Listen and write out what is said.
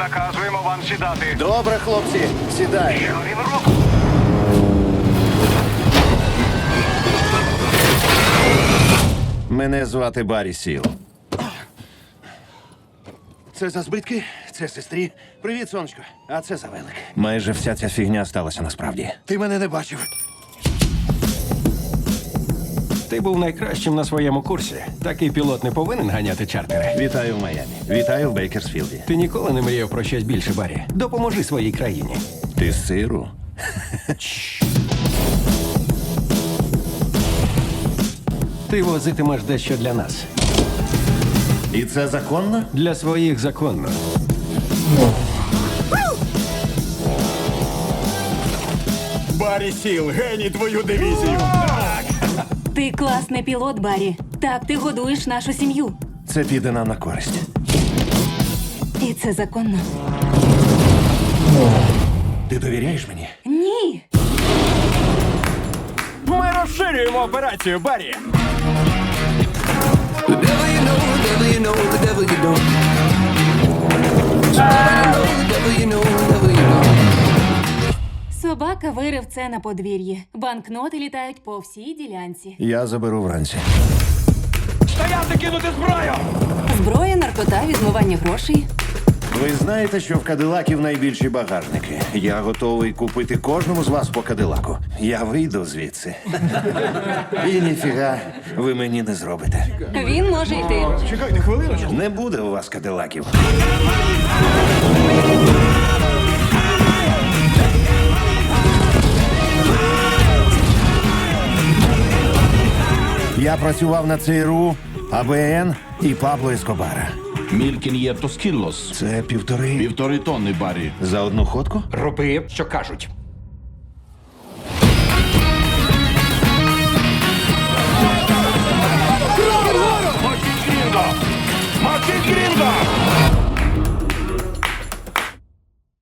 наказуємо вам сідати. Добре, хлопці, сідай. Що він робить? Мене звати Баррі Сіл. Це за збитки, це сестрі. Привіт, сонечко. А це за велик. Майже вся ця фігня сталася насправді. Ти мене не бачив. Ти був найкращим на своєму курсі. Такий пілот не повинен ганяти чартери. Вітаю в Майамі. Вітаю в Бейкерсфілді. Ти ніколи не мріяв про щось більше, Барі. Допоможи своїй країні. Ти з сиру? Ти возитимеш дещо для нас. І це законно? Для своїх законно. Барі Сіл, геній твою дивізію. Ти класний пілот, Барі. Так ти годуєш нашу сім'ю. Це піде нам на користь. І це законно. Ти довіряєш мені? Ні. Ми розширюємо операцію, Барі. Собака вирив це на подвір'ї. Банкноти літають по всій ділянці. Я заберу вранці. Стояти кинути зброю! Зброя, наркота, відмивання грошей. Ви знаєте, що в Кадилаків найбільші багажники. Я готовий купити кожному з вас по Кадилаку. Я вийду звідси. І ніфіга ви мені не зробите. Він може йти. Чекайте хвилиночку. Не буде у вас Кадилаків. Я працював на ЦРУ, АБН і Пабло Ескобара. Мількін є Тоскілос. Це півтори Півтори тонни барі. за одну ходку? Роби, що кажуть. Мартін Грінго! Мартін Грінго!